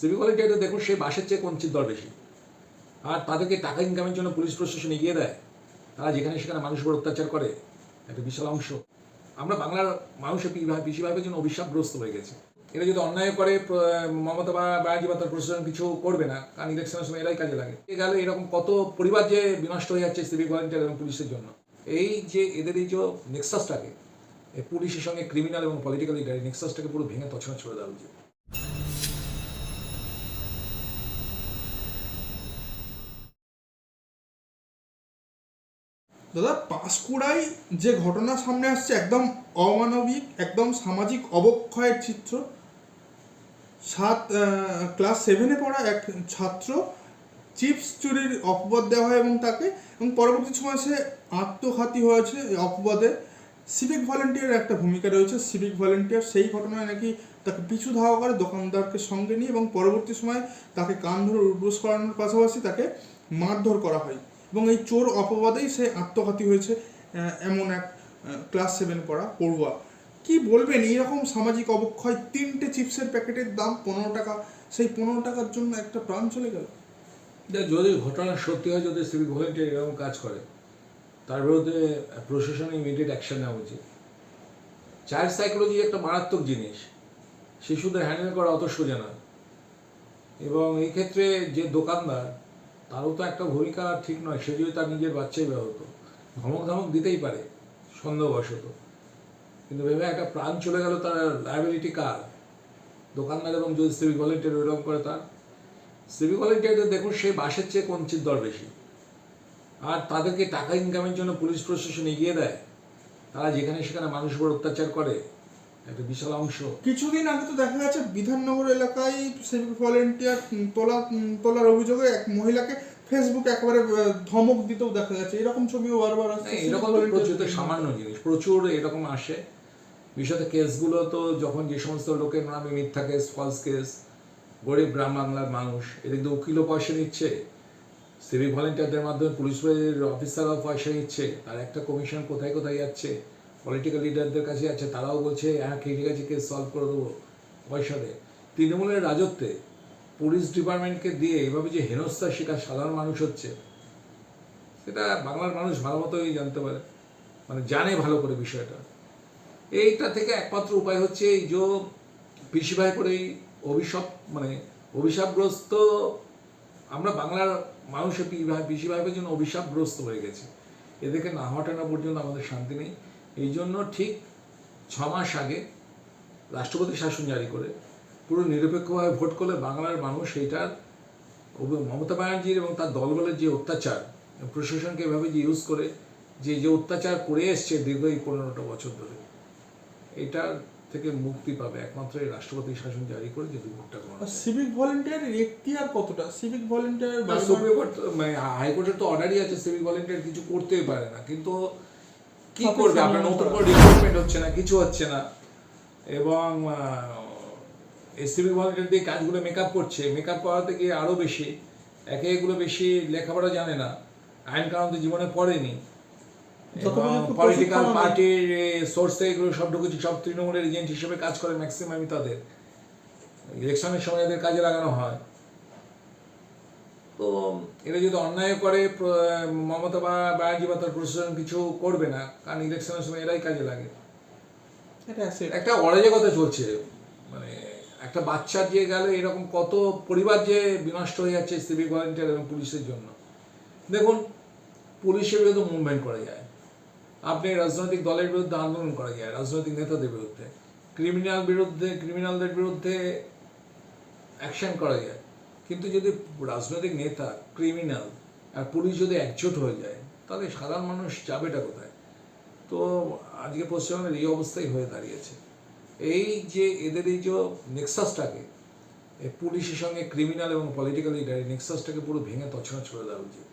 Civic ভলেন্টিয়ারদের দেখুন সেই বাসের চেয়ে কঞ্চিত দর বেশি। আর তাদেরকে টাকা ইনকামের জন্য পুলিশ প্রশাসন এগিয়ে দেয়। তারা যেখানে সেখানে মানুষের উপর অত্যাচার করে, একটা বিশাল অংশ। আমরা বাংলার মানুষের বেশিরভাগের জন্য অভিশাপগ্রস্ত হয়ে গেছে। এরা যদি অন্যায় করে মমতা বা- ব্যানার্জি বা তার প্রশাসন কিছু করবে না, কারণ ইলেকশনের সময় এরাই কাজে লাগে। এ গেলে এরকম কত পরিবার যে বিনষ্ট হয়ে যাচ্ছে সিভিক ভলেন্টিয়ার এবং পুলিশের জন্য। এই যে এদের এই যে নেক্সাসটাকে পুলিশের সঙ্গে ক্রিমিনাল এবং পলিটিক্যাল লিডার নেক্সাসটাকে পুরো ভেঙে তছনছ করে দেওয়া উচিত। দাদা, পাঁশকুড়ায় যে ঘটনা সামনে আসছে, একদম অমানবিক, একদম সামাজিক অবক্ষয়ের চিত্র। সাত ক্লাস সেভেনে পড়া এক ছাত্র চিপস চুরির অপবাদ দেওয়া হয় এবং তাকে, এবং পরবর্তী সময় সে আত্মঘাতী হয়েছে অপবাদে। সিভিক ভলেন্টিয়ার একটা ভূমিকা রয়েছে সিভিক ভলেন্টিয়ার সেই ঘটনায় নাকি তাকে পিছু ধাওয়া করে দোকানদারকে সঙ্গে নিয়ে, এবং পরবর্তী সময় তাকে কান ধরে উদ্বোস করানোর পাশাপাশি তাকে মারধর করা হয়। এবং এই চোর অপবাদেই সে আত্মঘাতী হয়েছে এমন এক ক্লাস সেভেন পড়া পড়ুয়া। কি বলবেন? এইরকম সামাজিক অবক্ষয়, তিনটে চিপসের প্যাকেটের দাম পনেরো টাকা, সেই পনেরো টাকার জন্য একটা প্রাণ চলে গেল। যদি ঘটনা সত্যি হয়, যদি সিভিক ভলেন্টিয়ার এরকম কাজ করে, তার বিরুদ্ধে প্রশাসন ইমিডিয়েট অ্যাকশন নেওয়া উচিত। চাইল্ড সাইকোলজি একটা মারাত্মক জিনিস। শিশুদের হ্যান্ডেল করা অত সোজা না এবং এই ক্ষেত্রে যে দোকানদার তারও তো একটা ভূমিকা ঠিক নয়, সে যদি তার নিজের বাচ্চাই ব্যবহৃত ধমক ধমক দিতেই পারে, সন্দেহবশত। কিন্তু ভেবে একটা প্রাণ চলে গেল তার লাইবিলিটি কার? দোকানদার এবং যদি সিভিক ভলেন্টিয়ার ওইরকম করে তার। সিভিক ভলেন্টিয়ারদের দেখুন, সেই বাসের চেয়ে কঞ্চিত দর বেশি। আর তাদেরকে টাকা ইনকামের জন্য পুলিশ প্রশাসন এগিয়ে দেয়। তারা যেখানে সেখানে মানুষের উপর অত্যাচার করে। একটা বিশাল অংশ। কিছুদিন আগে তো দেখা গেছে বিধাননগর এলাকায় সিভিক ভলেন্টিয়ার তোলা তোলার অভিযোগে এক মহিলাকে ফেসবুকে একেবারে ধমক দিতেও দেখা গেছে। এরকম ছবিও বারবার আসছে এরকম প্রচুর সামান্য জিনিস প্রচুর এরকম আসে। বিশেষত কেসগুলো তো যখন যে সমস্ত লোকের নামে মিথ্যা কেস ফলস কেস গরিব গ্রাম বাংলার মানুষ এদিক দিয়ে উকিলও পয়সা নিচ্ছে। সিভিক ভলেন্টিয়ারদের মাধ্যমে পুলিশের অফিসাররাও পয়সা নিচ্ছে তার একটা কমিশন কোথায় কোথায় যাচ্ছে? পলিটিক্যাল লিডারদের কাছে যাচ্ছে তারাও বলছে হ্যাঁ ঠিক আছে কেস সলভ করে দেবো পয়সা দে তৃণমূলের রাজত্বে পুলিশ ডিপার্টমেন্টকে দিয়ে এভাবে যে হেনস্থার শিকার সাধারণ মানুষ হচ্ছে, সেটা বাংলার মানুষ ভালো মতোই জানতে পারে মানে জানে ভালো করে বিষয়টা। এইটা থেকে একমাত্র উপায় হচ্ছে এই যে পিসিভাই করে এই অভিশাপ মানে অভিশাপগ্রস্ত, আমরা বাংলার মানুষের পিসিভাইয়ের জন্য অভিশাপগ্রস্ত হয়ে গেছে। এদেরকে না হটানো পর্যন্ত আমাদের শান্তি নেই। এই জন্য ঠিক ছ মাস আগে রাষ্ট্রপতি শাসন জারি করে পুরো নিরপেক্ষভাবে ভোট করলে বাংলার মানুষ সেইটার মমতা ব্যানার্জির এবং তার দলবলের যে অত্যাচার প্রশাসনকে এভাবে যে ইউজ করে যে যে অত্যাচার করে এসছে দীর্ঘ এই পনেরোটা বছর ধরে এটার থেকে মুক্তি পাবে একমাত্র এই রাষ্ট্রপতি শাসন জারি করে যদি ভোটটা আর সিভিক ভলেন্টিয়ারের এখতিয়ার কতটা? সিভিক ভলেন্টিয়ার সুপ্রিম কোর্ট মানে হাইকোর্টের তো অর্ডারই আছে সিভিক ভলেন্টিয়ার কিছু করতেই পারে না কিন্তু কি করবে? আপনার নতুন করা। করে রিক্রুটমেন্ট হচ্ছে না কিছু হচ্ছে না। এবং সিভিল ভলেন্টিয়ার দিয়ে কাজগুলো মেকআপ করছে। মেকআপ করাতে গিয়ে আরও বেশি একে এগুলো বেশি লেখাপড়া জানে না। আইন কানুন তো জীবনে পড়েনি। পলিটিক্যাল। পার্টির সোর্সে এগুলো সব ঢুকেছে সব তৃণমূলের এজেন্ট হিসেবে কাজ করে ম্যাক্সিমামই তাদের। ইলেকশনের সময় এদের কাজে লাগানো হয়। তো এরা যদি অন্যায় করে মমতা বা ব্যানার্জি বা তার প্রশাসন কিছু করবে না কারণ ইলেকশনের সময় এরাই কাজে লাগে। একটা অরাজকতা চলছে। মানে একটা বাচ্চার যে গেল এরকম কত পরিবার যে বিনষ্ট হয়ে যাচ্ছে সিভিক ভলেন্টিয়ার এবং পুলিশের জন্য। দেখুন পুলিশের বিরুদ্ধে মুভমেন্ট করা যায়। আপনি রাজনৈতিক দলের বিরুদ্ধে আন্দোলন করা যায় রাজনৈতিক নেতাদের বিরুদ্ধে। ক্রিমিনাল বিরুদ্ধে ক্রিমিনালদের বিরুদ্ধে অ্যাকশন করা যায়। কিন্তু যদি রাজনৈতিক নেতা ক্রিমিনাল আর পুলিশ যদি একজোট হয়ে যায়, তাহলে সাধারণ মানুষ যাবেটা কোথায়? তো আজকে পশ্চিমবঙ্গের এই অবস্থাই হয়ে দাঁড়িয়েছে। এই যে এদের এই যে নেক্সাসটাকে পুলিশের সঙ্গে ক্রিমিনাল এবং পলিটিক্যাল লিডার এই নেক্সাসটাকে পুরো ভেঙে তছনছ করে দেওয়া উচিত।